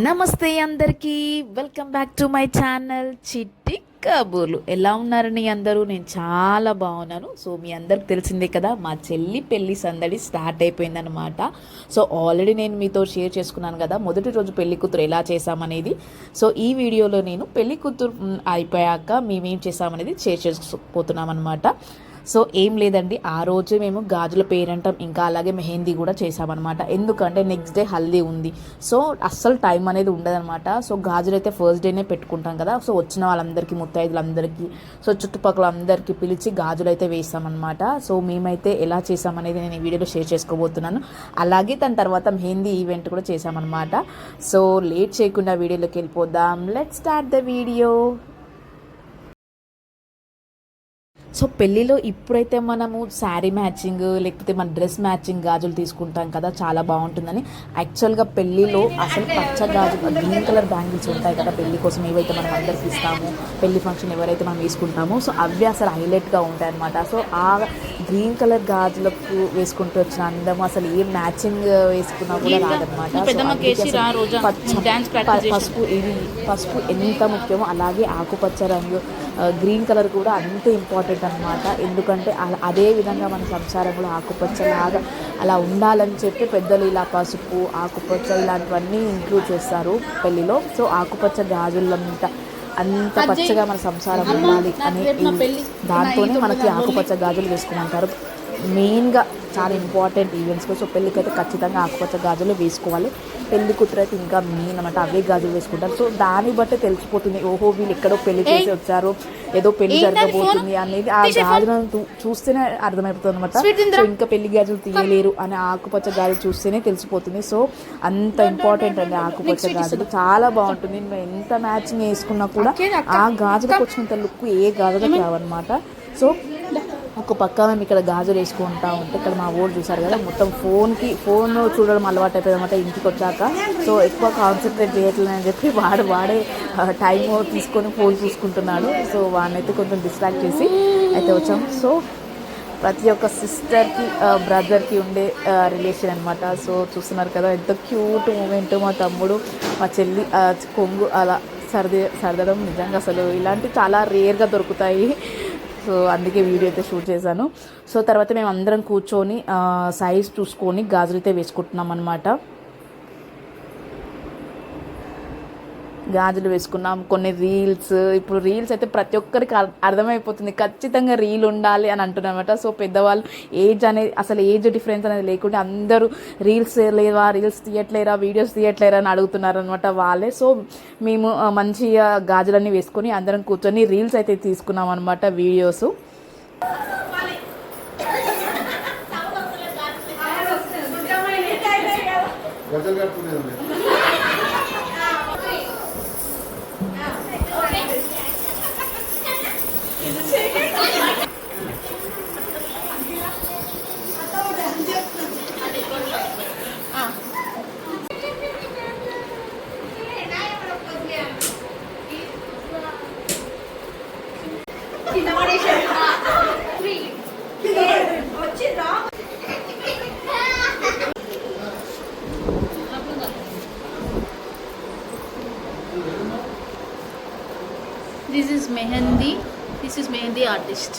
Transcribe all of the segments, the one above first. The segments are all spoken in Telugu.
నమస్తే అందరికీ. Welcome back to my channel Chitti Kaburlu. ఎలా ఉన్నారని అందరూ? నేను చాలా బాగున్నాను. సో మీ అందరికి తెలిసిందే కదా మా చెల్లి పెళ్ళి సందడి స్టార్ట్ అయిపోయిందనమాట సో ఆల్రెడీ నేను మీతో షేర్ చేసుకున్నాను కదా మొదటి రోజు పెళ్ళి కూతురు ఎలా చేసామనేది సో ఈ వీడియోలో నేను పెళ్ళి కూతురు అయిపోయాక మేమేం చేసామనేది షేర్ చేసుకోపోతున్నాం అనమాట సో ఏం లేదండి ఆ రోజే మేము గాజుల పేరంటం ఇంకా అలాగే మెహందీ కూడా చేసామన్నమాట ఎందుకంటే నెక్స్ట్ డే హల్దీ ఉంది. సో అస్సలు టైం అనేది ఉండదన్నమాట. సో గాజులు అయితే ఫస్ట్ డేనే పెట్టుకుంటాం కదా. సో వచ్చిన వాళ్ళందరికీ ముత్తైదులందరికీ సో చుట్టుపక్కల అందరికీ పిలిచి గాజులు అయితే వేసామన్నమాట సో మేమైతే ఎలా చేసామనేది నేను ఈ వీడియోలో షేర్ చేసుకోబోతున్నాను. అలాగే దాని తర్వాత మెహందీ ఈవెంట్ కూడా చేసామన్నమాట సో లేట్ చేయకుండా వీడియోలోకి వెళ్ళిపోదాం. Let start the video so పెళ్ళిలో ఇప్పుడైతే మనము శారీ మ్యాచింగ్ లేకపోతే మన డ్రెస్ మ్యాచింగ్ గాజులు తీసుకుంటాం కదా చాలా బాగుంటుందని. యాక్చువల్గా పెళ్ళిలో అసలు పచ్చ గాజులు గ్రీన్ కలర్ బ్యాంగిల్స్ ఉంటాయి కదా పెళ్ళి కోసం ఏవైతే మనం అందరికి ఇస్తామో పెళ్ళి ఫంక్షన్ ఎవరైతే మనం వేసుకుంటామో సో అవి అసలు హైలైట్గా ఉంటాయి అనమాట సో ఆ గ్రీన్ కలర్ గాజులకు వేసుకుంటూ వచ్చిన అందం అసలు ఏ మ్యాచింగ్ వేసుకున్నా కూడా రాదనమాట పసుపు ఇది పసుపు ఎంత ముఖ్యమో అలాగే ఆకుపచ్చ రంగు గ్రీన్ కలర్ కూడా అంతే ఇంపార్టెంట్ అనమాట ఎందుకంటే అలా- అదే విధంగా మన సంసారం కూడా ఆకుపచ్చలాగా అలా ఉండాలని చెప్పి పెద్దలు ఇలా పసుపు ఆకుపచ్చ ఇలాంటివన్నీ ఇంక్లూడ్ చేస్తారు పెళ్ళిలో. సో ఆకుపచ్చ గాజులంతా అంత పచ్చగా మన సంసారం ఉండాలి అనే దాంతోనే మనకి ఆకుపచ్చ గాజులు వేసుకోమంటారు మెయిన్గా చాలా ఇంపార్టెంట్ ఈవెంట్స్కి సో పెళ్ళికి అయితే ఖచ్చితంగా ఆకుపచ్చ గాజులు వేసుకోవాలి. పెళ్ళి కూతురు అయితే ఇంకా మెయిన్ అనమాట అవే గాజులు వేసుకుంటారు. సో దాన్ని బట్టి తెలిసిపోతుంది. ఓహో వీళ్ళు ఎక్కడో పెళ్ళి చేసి వచ్చారు. ఏదో పెళ్ళి జరగబోతుంది అనేది ఆ గాజులను చూస్తేనే అర్థమైపోతుంది అనమాట సో ఇంకా పెళ్ళి గాజులు తీయలేరు అని ఆకుపచ్చ గాజులు చూస్తేనే తెలిసిపోతుంది. సో అంత ఇంపార్టెంట్ అండి ఆకుపచ్చ గాజులు. చాలా బాగుంటుంది. మేము ఎంత మ్యాచింగ్ వేసుకున్నా కూడా ఆ గాజులకు వచ్చినంత లుక్ ఏ గాజులకు రావన్నమాట. సో ఒక పక్క మేము ఇక్కడ గాజులు వేసుకుంటా ఉంటే ఇక్కడ మా ఊరు చూసారు కదా మొత్తం ఫోన్కి ఫోన్ చూడడం అలవాటు అయిపోయింది అనమాట ఇంటికి వచ్చాక. సో ఎక్కువ కాన్సన్ట్రేట్ చేయట్లేదు అని చెప్పి వాడు వాడే టైం తీసుకొని ఫోన్ చూసుకుంటున్నాడు. సో వాడినైతే కొంచెం డిస్ట్రాక్ట్ చేసి అయితే వచ్చాం. సో ప్రతి ఒక్క సిస్టర్కి బ్రదర్కి ఉండే రిలేషన్ అనమాట సో చూస్తున్నారు కదా ఎంత క్యూట్ మూమెంట్ మా తమ్ముడు మా చెల్లి కొంగు అలా సర్ది సర్దడం నిజంగా అసలు ఇలాంటివి చాలా రేర్గా దొరుకుతాయి. సో అందుకే వీడియో అయితే షూట్ చేశాను. సో తర్వాత మేము అందరం కూర్చొని సైజ్ చూసుకొని గాజులు అయితే వేసుకుంటున్నాం అనమాట గాజులు వేసుకున్నాం కొన్ని రీల్స్ ఇప్పుడు రీల్స్ అయితే ప్రతి ఒక్కరికి అర్- అర్థమైపోతుంది. ఖచ్చితంగా రీల్ ఉండాలి అని అంటున్నమాట సో పెద్దవాళ్ళు ఏజ్ అనేది అసలు ఏజ్ డిఫరెన్స్ అనేది లేకుండా అందరూ రీల్స్ లేవా రీల్స్ తీయట్లేరా వీడియోస్ తీయట్లేరా అని అడుగుతున్నారు అనమాట వాళ్ళే. సో మేము మంచిగా గాజులన్నీ వేసుకొని అందరం కూర్చొని రీల్స్ అయితే తీసుకున్నాం అనమాట వీడియోస్ గజల్ కట్టుకునేది ఉంది this is mehndi this is mehndi artist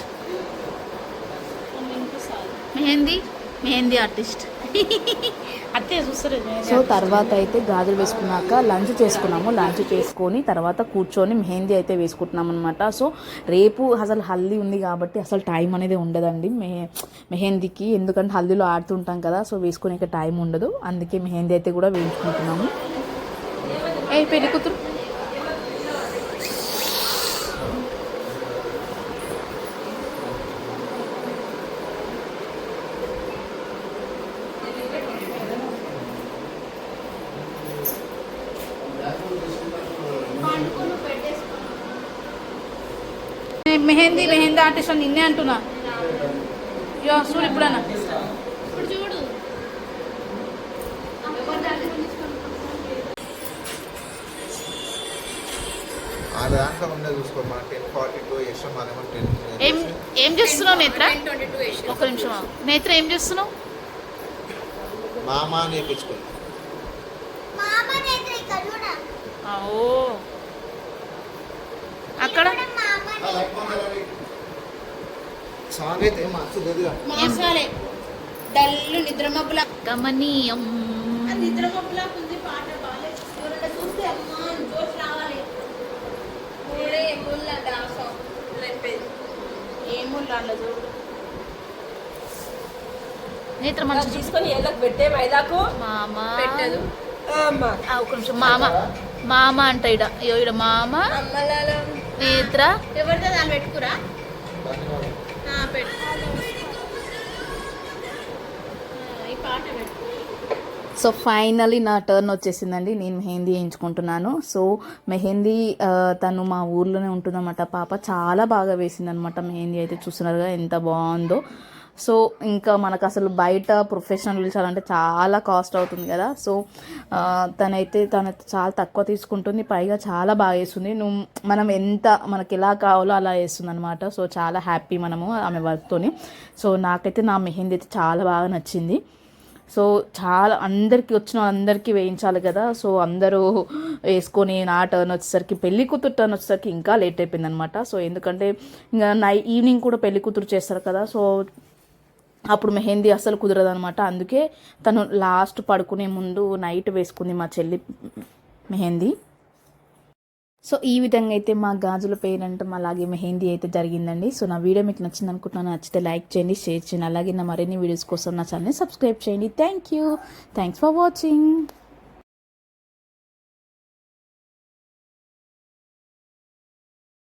mehndi mehndi artist చూస్తారు సో తర్వాత అయితే గాజులు వేసుకున్నాక లంచ్ చేసుకున్నాము. లంచ్ చేసుకొని తర్వాత కూర్చొని మెహందీ అయితే వేసుకుంటున్నాం అనమాట సో రేపు అసలు హల్దీ ఉంది కాబట్టి అసలు టైం అనేది ఉండదండి. మె మెహందీకి ఎందుకంటే హల్దీలో ఆడుతుంటాం కదా సో వేసుకునే టైం ఉండదు. అందుకే మెహందీ అయితే కూడా వేసుకుంటున్నాము ఏ పెళ్ళి కూతురు. మెహందీ మెహందీ ఆర్టిస్ట్ అని నిన్నే అంటున్నా. యో చూడు ఇప్పుడన్నా. ఇప్పుడు చూడు. ఏం ఏం చేస్తున్నావు నేత్ర? ఒక నిమిషం. నేత్ర ఏం చేస్తున్నావు? మామ ఓ. అక్కడ? డల్లు నిద్ర మబ్బుల గమనీయం. నిద్ర మబ్బులా ఉంది పాట బాగాలేదు ఎవరైనా చూస్తే అమ్మా అని జోష్ రావాలి. ఊరే ముళ్ళ దాసం లేపేది ఏమో దాంట్లో చూడు. నేత్ర మంచి తీసుకొని పెట్టే మైదాకు? మామ. పెట్టదు. అమ్మ ఆ, ఒక నిమిషం. మామ. మామ అంట ఇడ అయ్యో ఇడ మామ. అమ్మలాల ఎవరితో దాన్ని పెట్టుకురా. సో ఫైనలీ నా టర్న్ వచ్చేసిందండి. నేను మెహందీ వేయించుకుంటున్నాను. సో మెహందీ తను మా ఊర్లోనే ఉంటుందన్నమాట. పాప చాలా బాగా వేసిందనమాట మెహందీ అయితే చూస్తున్నారుగా ఎంత బాగుందో. సో ఇంకా మనకు అసలు బయట ప్రొఫెషనల్ పిలిచాలంటే చాలా కాస్ట్ అవుతుంది కదా. సో తనైతే తనైతే చాలా తక్కువ తీసుకుంటుంది పైగా చాలా బాగా వేస్తుంది నువ్వు మనం ఎంత మనకి ఎలా కావాలో అలా వేస్తుంది అనమాట సో చాలా హ్యాపీ మనము ఆమె వర్క్తోని సో నాకైతే నా మెహందీ అయితే చాలా బాగా నచ్చింది. సో చాలా అందరికీ వచ్చిన అందరికీ వేయించాలి కదా. సో అందరూ వేసుకొని నా టర్న్ వచ్చేసరికి పెళ్ళి కూతురు టర్న్ వచ్చేసరికి ఇంకా లేట్ అయిపోయింది అనమాట సో ఎందుకంటే ఇంకా నై ఈవినింగ్ కూడా పెళ్ళి కూతురు చేస్తారు కదా. సో అప్పుడు మెహందీ అసలు కుదరదు అనమాట అందుకే తను లాస్ట్ పడుకునే ముందు నైట్ వేసుకుంది మా చెల్లి మెహందీ. సో ఈ విధంగా అయితే మా గాజుల పేరెంట్ అలాగే మెహందీ అయితే జరిగిందండి. సో నా వీడియో మీకు నచ్చింది అనుకుంటున్నాను నచ్చితే లైక్ చేయండి షేర్ చేయండి. అలాగే నా మరిన్ని వీడియోస్ కోసం నా ఛానల్ని సబ్స్క్రైబ్ చేయండి. Thank you. Thanks for watching.